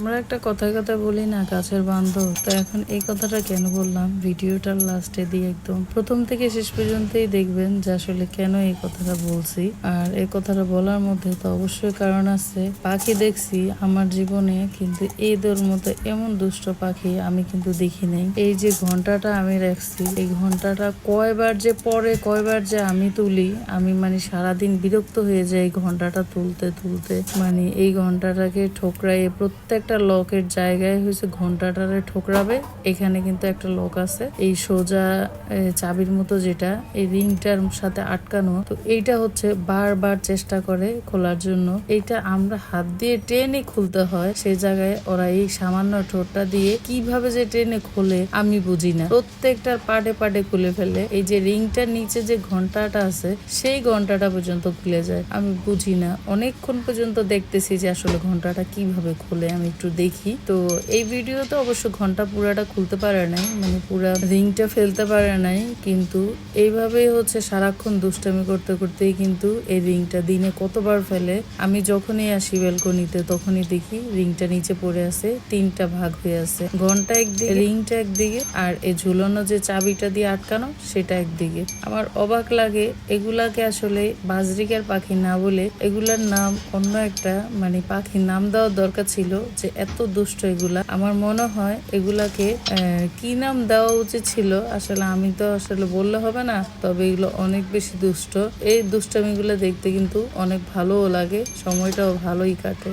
আমরা একটা কথায় কথা বলি না গাছের বান্ধব। তো এখন এই কথাটা কেন বললাম? ভিডিওটার লাস্টে দিয়ে একদম প্রথম থেকে শেষ পর্যন্তই দেখবেন যে আসলে কেন এই কথাটা বলছি। আর এই কথাটা বলার মধ্যে তো অবশ্যই কারণ আছে। পাখি দেখছি আমার জীবনে, কিন্তু এদের মতো এমন দুষ্ট পাখি আমি কিন্তু দেখি নাই। এই যে ঘন্টাটা আমি রাখছি, এই ঘন্টাটা কয়বার যে পরে, কয়বার যে আমি তুলি, আমি মানে সারাদিন বিরক্ত হয়ে যাই ঘন্টাটা তুলতে তুলতে। মানে এই ঘন্টাটাকে ঠোকরাইয়ে প্রত্যেকটা লকের জায়গায় হয়েছে ঘন্টাটারে ঠোকরাবে। এখানে কিন্তু একটা লক আছে। এই সোজা চাবির মতো যেটা, এই রিংটার সাথে আটকানো। তো এইটা হচ্ছে বারবার চেষ্টা করে খোলার জন্য। এইটা আমরা হাত দিয়ে টেনে খুলতে হয়। সেই জায়গায় ওরা এই সামান্য ঠোঁটটা দিয়ে কীভাবে যে টেনে খোলে, আমি বুঝি না। প্রত্যেকটার পাটে পাটে খুলে ফেলে। এই যে রিংটার নিচে যে ঘন্টাটা আছে, সেই ঘন্টাটা পর্যন্ত খুলে যায়। আমি বুঝি না। অনেকক্ষণ পর্যন্ত দেখতেছি যে আসলে ঘন্টাটা কীভাবে খুলে, আমি একটু দেখি। তো এই ভিডিওতে অবশ্য ঘণ্টা পুরাটা খুলতে পারে নাই মানে পুরা রিংটা ফেলতে পারে নাই, কিন্তু এইভাবেই হচ্ছে সারাক্ষণ দুষ্টামি করতে করতেই কিন্তু এই রিংটা দিনে কতবার ফেলে। আমি যখনই আসি বেলকনিতে তখনই দেখি রিংটা নিচে পড়ে আছে, তিনটা ভাগ হয়ে আছে। ঘণ্টা একদিকে রিংটা একদিকে, আর এই ঝুলানো যে চাবিটা দিয়ে আটকানো, সেটা একদিকে। আমার অবাক লাগে, এগুলাকে আসলে বাজরিকার পাখি না বলে এগুলার নাম অন্য একটা মানে পাখির নাম দেওয়ার দরকার ছিল যে এত দুষ্ট এগুলা। আমার মনে হয় এগুলাকে কি নাম দেওয়া উচিত ছিল? আসলে আমি তো আসলে বললে হবে না, তবে এগুলো অনেক বেশি দুষ্ট। এই দুষ্টামিগুলো দেখতে কিন্তু অনেক ভালোও লাগে, সময়টাও ভালোই কাটে।